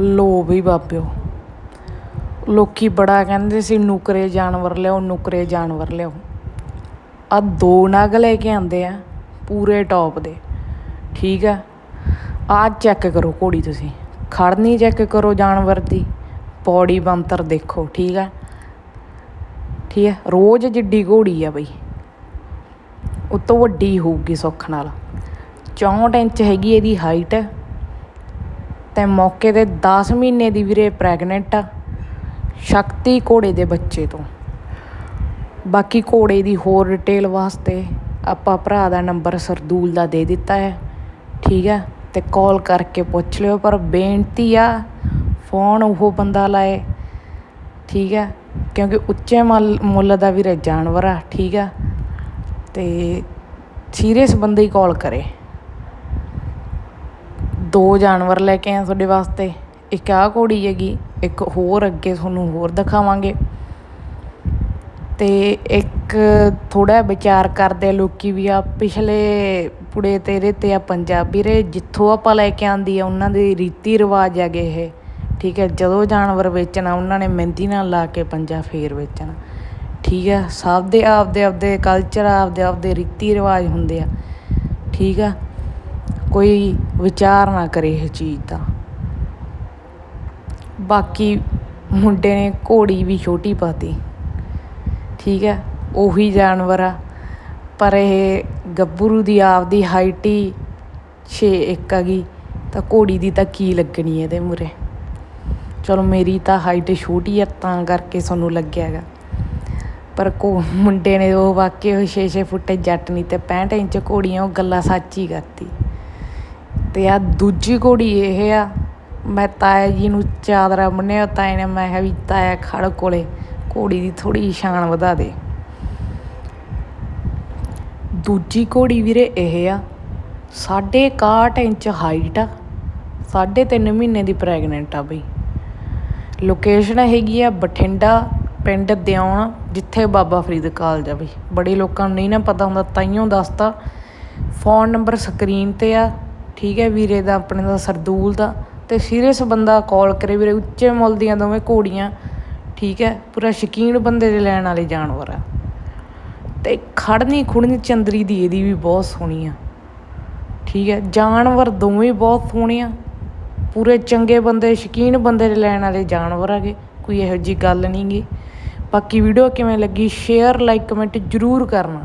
ਲੋ ਵੀ ਬਾਬਿਓ। ਲੋਕੀ ਬੜਾ ਕਹਿੰਦੇ ਸੀ, ਨੁਕਰੇ ਜਾਨਵਰ ਲਿਆਓ, ਨੁਕਰੇ ਜਾਨਵਰ ਲਿਆਓ। ਆ ਦੋ ਨਗ ਲੈ ਕੇ ਆਂਦੇ ਆ, ਪੂਰੇ ਟੌਪ ਦੇ। ਠੀਕ ਆ? ਆ ਚੈੱਕ ਕਰੋ ਘੋੜੀ ਤੁਸੀਂ। ਖੜਨੀ ਚੈੱਕ ਕਰੋ ਜਾਨਵਰ ਦੀ। ਪੌੜੀ ਬੰਤਰ ਦੇਖੋ, ਠੀਕ ਆ? ਠੀਕ ਹੈ ਰੋਜ਼ ਜਿੱਡੀ ਘੋੜੀ ਆ ਬਈ। ਉਹ ਤੋਂ ਵੱਡੀ ਹੋਊਗੀ ਸੁੱਖ ਨਾਲ। 64 ਇੰਚ ਹੈਗੀ ਇਹਦੀ ਹਾਈਟ ਤੇ ਮੌਕੇ ਤੇ 10 ਮਹੀਨੇ ਦੀ ਵੀਰੇ ਪ੍ਰੈਗਨੈਂਟ ਆ। ਸ਼ਕਤੀ ਘੋੜੇ ਦੇ ਬੱਚੇ ਤੋਂ। ਬਾਕੀ ਘੋੜੇ ਦੀ ਹੋਰ ਡਿਟੇਲ ਵਾਸਤੇ ਆਪਾਂ ਭਰਾ ਦਾ ਨੰਬਰ ਸਰਦੂਲ ਦਾ ਦੇ ਦਿੱਤਾ ਹੈ। ਠੀਕ ਹੈ? ਤੇ ਕਾਲ ਕਰਕੇ ਪੁੱਛ ਲਿਓ, ਪਰ ਬੇਨਤੀ ਆ, ਫੋਨ ਉਹ ਬੰਦਾ ਲਾਏ। ਠੀਕ ਹੈ? ਕਿਉਂਕਿ ਉੱਚੇ ਮੁੱਲ ਮੁੱਲ ਦਾ ਵੀਰੇ ਜਾਨਵਰ ਆ। ਠੀਕ ਆ ਤੇ ਸੀਰੀਅਸ ਬੰਦੇ ਹੀ ਕਾਲ ਕਰੇ। ਦੋ ਜਾਨਵਰ ਲੈ ਕੇ ਆਏ ਤੁਹਾਡੇ ਵਾਸਤੇ। ਇੱਕ ਆਹ ਘੋੜੀ ਹੈਗੀ, ਇੱਕ ਹੋਰ ਅੱਗੇ ਤੁਹਾਨੂੰ ਹੋਰ ਦਿਖਾਵਾਂਗੇ। ਤੇ ਇੱਕ ਥੋੜਾ ਵਿਚਾਰ ਕਰਦੇ ਲੋਕੀ ਵੀ ਆ, ਪਿਛਲੇ ਪੁੜੇ ਤੇਰੇ ਤੇ ਆ ਪੰਜਾਬੀ ਰੇ ਜਿੱਥੋਂ ਆਪਾਂ ਲੈ ਕੇ ਆਂਦੀ ਆ, ਉਹਨਾਂ ਦੇ ਰੀਤੀ ਰਿਵਾਜ ਹੈਗੇ ਇਹ। ਠੀਕ ਹੈ, ਜਦੋਂ ਜਾਨਵਰ ਵੇਚਣਾ, ਉਹਨਾਂ ਨੇ ਮਹਿੰਦੀ ਨਾਲ ਲਾ ਕੇ ਪੰਜਾ ਫੇਰ ਵੇਚਣਾ। ਠੀਕ ਹੈ, ਸਭ ਦੇ ਆਪਦੇ ਆਪਦੇ ਕਲਚਰ ਆਪਦੇ ਆਪਦੇ ਰੀਤੀ ਰਿਵਾਜ ਹੁੰਦੇ ਆ। ਠੀਕ ਆ ਕੋਈ ਵਿਚਾਰ ਨਾ ਕਰੇ ਇਹ ਚੀਜ਼ ਦਾ। ਬਾਕੀ ਮੁੰਡੇ ਨੇ ਘੋੜੀ ਵੀ ਛੋਟੀ ਪਾਤੀ। ਠੀਕ ਹੈ, ਉਹੀ ਜਾਨਵਰ ਆ। ਪਰ ਇਹ ਗੱਭਰੂ ਦੀ ਆਪਦੀ ਹਾਈਟ ਹੀ 6 ਇੱਕ ਹੈਗੀ, ਤਾਂ ਘੋੜੀ ਦੀ ਤਾਂ ਕੀ ਲੱਗਣੀ ਇਹਦੇ ਮੂਰੇ ਚਲੋ ਮੇਰੀ ਤਾਂ ਹਾਈਟ ਛੋਟੀ ਆ, ਤਾਂ ਕਰਕੇ ਤੁਹਾਨੂੰ ਲੱਗਿਆ ਹੈਗਾ। ਪਰ ਕੋ ਮੁੰਡੇ ਨੇ ਉਹ ਵਾਕਿਆ ਉਹ 6-6 ਫੁੱਟ ਜੱਟ ਨਹੀਂ ਤੇ 65 ਇੰਚ ਘੋੜੀਆਂ, ਉਹ ਗੱਲਾਂ ਸੱਚ ਹੀ ਕਰਤੀ। ਤੇ ਆ ਦੂਜੀ ਘੋੜੀ ਇਹ ਆ। ਮੈਂ ਤਾਇਆ ਜੀ ਨੂੰ ਚਾਦਰਾ ਬੰਨਿਆ, ਤਾਏ ਨੇ ਮੈਂ ਕਿਹਾ ਵੀ ਤਾਇਆ ਖੜ ਕੋਲੇ, ਘੋੜੀ ਦੀ ਥੋੜੀ ਸ਼ਾਨ ਵਧਾ ਦੇ। ਦੂਜੀ ਘੋੜੀ ਵੀਰੇ ਇਹ ਆ, ਸਾਢੇ 61 ਇੰਚ ਹਾਈਟ ਆ, ਸਾਢੇ 3 ਮਹੀਨੇ ਦੀ ਪ੍ਰੈਗਨੈਂਟ ਆ ਬਈ। ਲੋਕੇਸ਼ਨ ਹੈਗੀ ਆ ਬਠਿੰਡਾ, ਪਿੰਡ ਦਿਉਣ ਜਿੱਥੇ ਬਾਬਾ ਫਰੀਦ ਕਾਲਜ ਆ ਬਈ। ਬੜੇ ਲੋਕਾਂ ਨੂੰ ਨਹੀਂ ਨਾ ਪਤਾ ਹੁੰਦਾ, ਤਾਈਓ ਦੱਸਤਾ। ਫੋਨ ਨੰਬਰ ਸਕਰੀਨ ਤੇ ਆ ਠੀਕ ਹੈ ਵੀਰੇ ਦਾ, ਆਪਣੇ ਦਾ, ਸਰਦੂਲ ਦਾ। ਤੇ ਸੀਰੀਅਸ ਬੰਦਾ ਕਾਲ ਕਰੇ ਵੀਰੇ, ਉੱਚੇ ਮੁੱਲ ਦੀਆਂ ਦੋਵੇਂ ਘੋੜੀਆਂ। ਠੀਕ ਹੈ, ਪੂਰਾ ਸ਼ਕੀਨ ਬੰਦੇ ਦੇ ਲੈਣ ਵਾਲੇ ਜਾਨਵਰ ਆ। ਤੇ ਖੜਨੀ ਖੁੜਨੀ ਚੰਦਰੀ ਦੀ ਇਹਦੀ ਵੀ ਬਹੁਤ ਸੋਹਣੀ ਆ। ਠੀਕ ਹੈ, ਜਾਨਵਰ ਦੋਵੇਂ ਬਹੁਤ ਸੋਹਣੇ ਆ। ਪੂਰੇ ਚੰਗੇ ਬੰਦੇ, ਸ਼ਕੀਨ ਬੰਦੇ ਦੇ ਲੈਣ ਵਾਲੇ ਜਾਨਵਰ ਹੈਗੇ, ਕੋਈ ਇਹੋ ਜੀ ਗੱਲ ਨਹੀਂ ਗੀ ਬਾਕੀ ਵੀਡੀਓ ਕਿਵੇਂ ਲੱਗੀ ਸ਼ੇਅਰ ਲਾਈਕ ਕਮੈਂਟ ਜ਼ਰੂਰ ਕਰਨਾ।